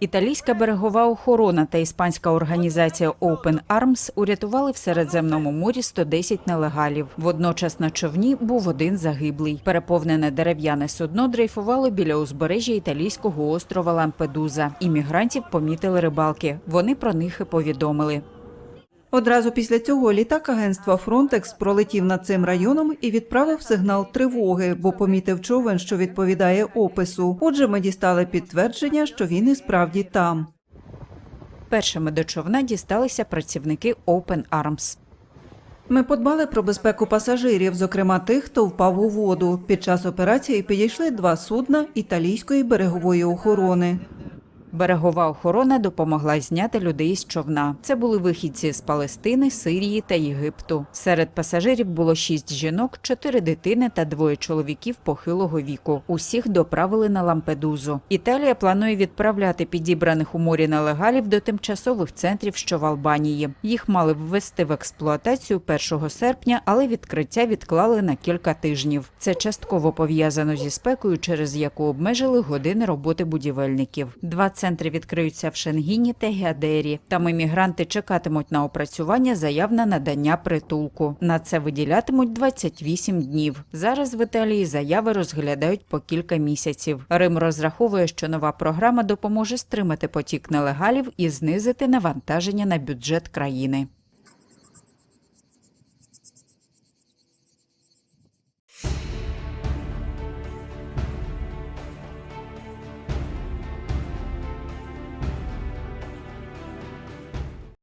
Італійська берегова охорона та іспанська організація Open Arms урятували в Середземному морі 110 нелегалів. Водночас на човні був один загиблий. Переповнене дерев'яне судно дрейфувало біля узбережжя італійського острова Лампедуза. Іммігрантів помітили рибалки. Вони про них і повідомили. Одразу після цього літак агентства Фронтекс пролетів над цим районом і відправив сигнал тривоги, бо помітив човен, що відповідає опису. Отже, ми дістали підтвердження, що він і справді там. Першими до човна дісталися працівники Open Arms. Ми подбали про безпеку пасажирів, зокрема тих, хто впав у воду. Під час операції підійшли два судна італійської берегової охорони. Берегова охорона допомогла зняти людей з човна. Це були вихідці з Палестини, Сирії та Єгипту. Серед пасажирів було шість жінок, чотири дитини та двоє чоловіків похилого віку. Усіх доправили на Лампедузу. Італія планує відправляти підібраних у морі нелегалів до тимчасових центрів, що в Албанії. Їх мали ввести в експлуатацію 1 серпня, але відкриття відклали на кілька тижнів. Це частково пов'язано зі спекою, через яку обмежили години роботи будівельників. Центри відкриються в Шенгіні та Геадері. Там іммігранти чекатимуть на опрацювання заяв на надання притулку. На це виділятимуть 28 днів. Зараз в Італії заяви розглядають по кілька місяців. Рим розраховує, що нова програма допоможе стримати потік нелегалів і знизити навантаження на бюджет країни.